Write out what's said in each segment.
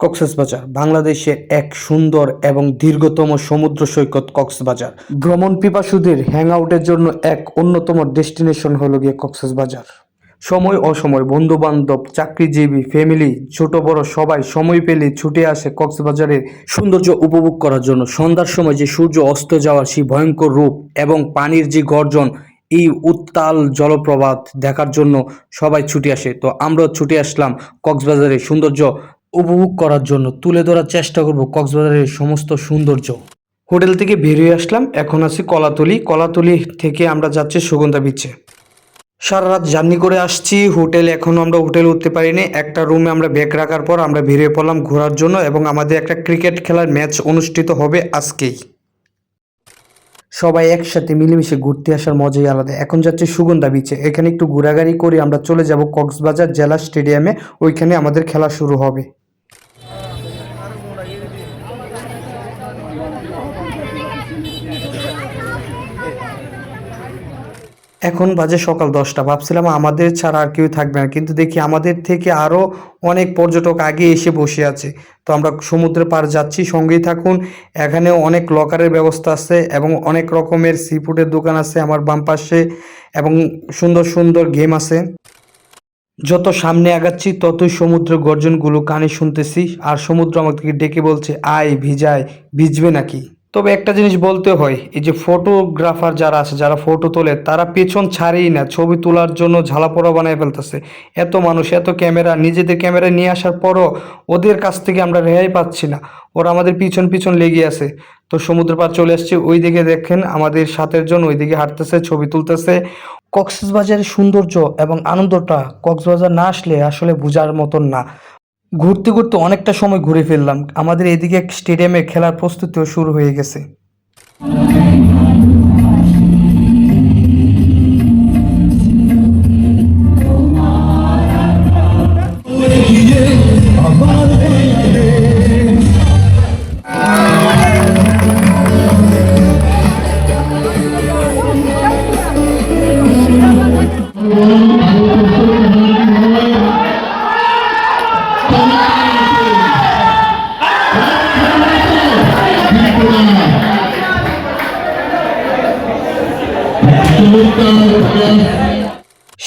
কক্সবাজার, বাংলাদেশের এক সুন্দর এবং দীর্ঘতম সমুদ্র সৈকত কক্সবাজার। ভ্রমণ পিপাসুদের হ্যাংআউটের জন্য এক অন্যতম ডেস্টিনেশন হলো গিয়ে কক্সবাজার। সময় অসময় বন্ধু বান্ধব চাকরিজীবী, ফ্যামিলি, ছোট বড় সবাই সময় পেলে ছুটে আসে কক্সবাজারের সৌন্দর্য উপভোগ করার জন্য। সন্ধ্যার সময় যে সূর্য অস্ত যাওয়ার সেই ভয়ঙ্কর রূপ এবং পানির যে গর্জন, এই উত্তাল জলপ্রপাত দেখার জন্য সবাই ছুটে আসে। তো আমরাও ছুটে আসলাম কক্সবাজারের সৌন্দর্য উপভোগ করার জন্য তুলে ধরার চেষ্টা করব কক্সবাজারের সমস্ত সৌন্দর্য। হোটেল থেকে বেরিয়ে আসলাম, এখন আছি কলাতলি। কলাতলি থেকে আমরা যাচ্ছি সুগন্ধা বিচে সারা রাত জার্নি করে আসছি, হোটেল এখনও আমরা হোটেল উঠতে পারিনি। একটা রুমে আমরা ব্যাগ রাখার পর আমরা বেরিয়ে পড়লাম ঘোরার জন্য এবং আমাদের একটা ক্রিকেট খেলার ম্যাচ অনুষ্ঠিত হবে আজকেই। সবাই একসাথে মিলেমিশে ঘুরতে আসার মজাই আলাদা। এখন যাচ্ছে সুগন্ধা বিচে এখানে একটু ঘোরাঘুরি করে আমরা চলে যাব কক্সবাজার জেলা স্টেডিয়ামে। ওইখানে আমাদের খেলা শুরু হবে। এখন বাজে সকাল দশটা। ভাবছিলাম আমাদের ছাড়া আর কেউ থাকবে না, কিন্তু দেখি আমাদের থেকে আরও অনেক পর্যটক আগে এসে বসে আছে। তো আমরা সমুদ্রের পার যাচ্ছি, সঙ্গেই থাকুন। এখানেও অনেক লকারের ব্যবস্থা আছে এবং অনেক রকমের সি ফুডের দোকান আছে আমার বাম পাশে এবং সুন্দর সুন্দর গেম আছে। যত সামনে আগাচ্ছি, ততই সমুদ্রের গর্জনগুলো কানে শুনতেছি। আর সমুদ্র আমাকে ডেকে বলছে, আয়, ভিজায়, ভিজবে নাকি? তবে একটা জিনিস বলতে হয়, এই যে ফটোগ্রাফার যারা আছে, যারা ফটো তোলে, তারা পেছন ছাড়েই না, ছবি তোলার জন্য ঝালাপোড়া বানায় ফেলতেছে। এত মানুষ, এত ক্যামেরা, নিজেদের ক্যামেরা নিয়ে আসার পরও ওদের কাছ থেকে আমরা রেহাই পাচ্ছি না। ওরা আমাদের পিছন পিছন লেগে আছে। তো সমুদ্র পার চলে আসছে ওই দিকে দেখেন আমাদের সাতের জন ওই দিকে হাঁটতেছে, ছবি তুলতেছে। কক্সবাজারের সৌন্দর্য এবং আনন্দটা কক্সবাজার না আসলে আসলে বোঝার মতন না। ঘুরতে ঘুরতে অনেকটা সময় ঘুরে ফেললাম। আমাদের এদিকে এক স্টেডিয়ামে খেলার প্রস্তুতিও শুরু হয়ে গেছে।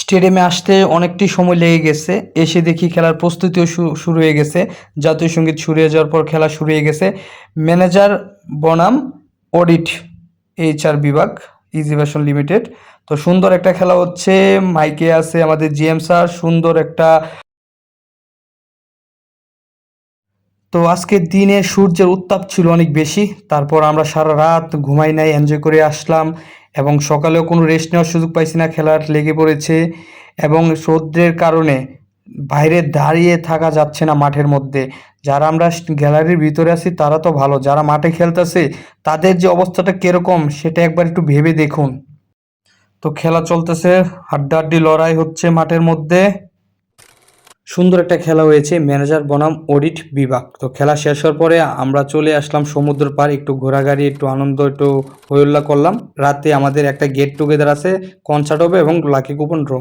স্টেডিয়ামে আসতে অনেকটি সময় লেগে গেছে। এসে দেখি খেলার প্রস্তুতিও শুরু হয়ে গেছে। জাতীয় সংগীত শুরু হয়ে যাওয়ার পর খেলা শুরু হয়ে গেছে। ম্যানেজার বনাম, অডিট এইচআর বিভাগ ইজিভেশন লিমিটেড। তো সুন্দর একটা খেলা হচ্ছে। মাইকে আছে আমাদের জিএম স্যার, সুন্দর একটা তো আজকে দিনে সূর্যের উত্তাপ ছিল অনেক বেশি। তারপর আমরা সারা রাত ঘুমাই নাই এনজয় করে আসলাম। এবং সকালেও কোনো রেস্ট নেওয়ার সুযোগ পাইছি না, খেলার লেগে পড়েছে এবং রৌদ্রের কারণে বাইরে দাঁড়িয়ে থাকা যাচ্ছে না মাঠের মধ্যে। যারা আমরা গ্যালারির ভিতরে আছি, তারা তো ভালো। যারা মাঠে খেলতেছে, তাদের যে অবস্থাটা কীরকম, সেটা একবার একটু ভেবে দেখুন। তো খেলা চলতেছে, হাড্ডাহাড্ডি লড়াই হচ্ছে মাঠের মধ্যে। সুন্দর একটা খেলা হয়েছে ম্যানেজার বনাম অডিট বিভাগ। তো খেলা শেষ হওয়ার পরে আমরা চলে আসলাম সমুদ্র পার, একটু ঘোরাঘাড়ি একটু আনন্দ, একটু হইল্লা করলাম। রাতে আমাদের একটা গেট টুগেদার আছে কনসার্ট হবে এবং লাকি কুপন ড্র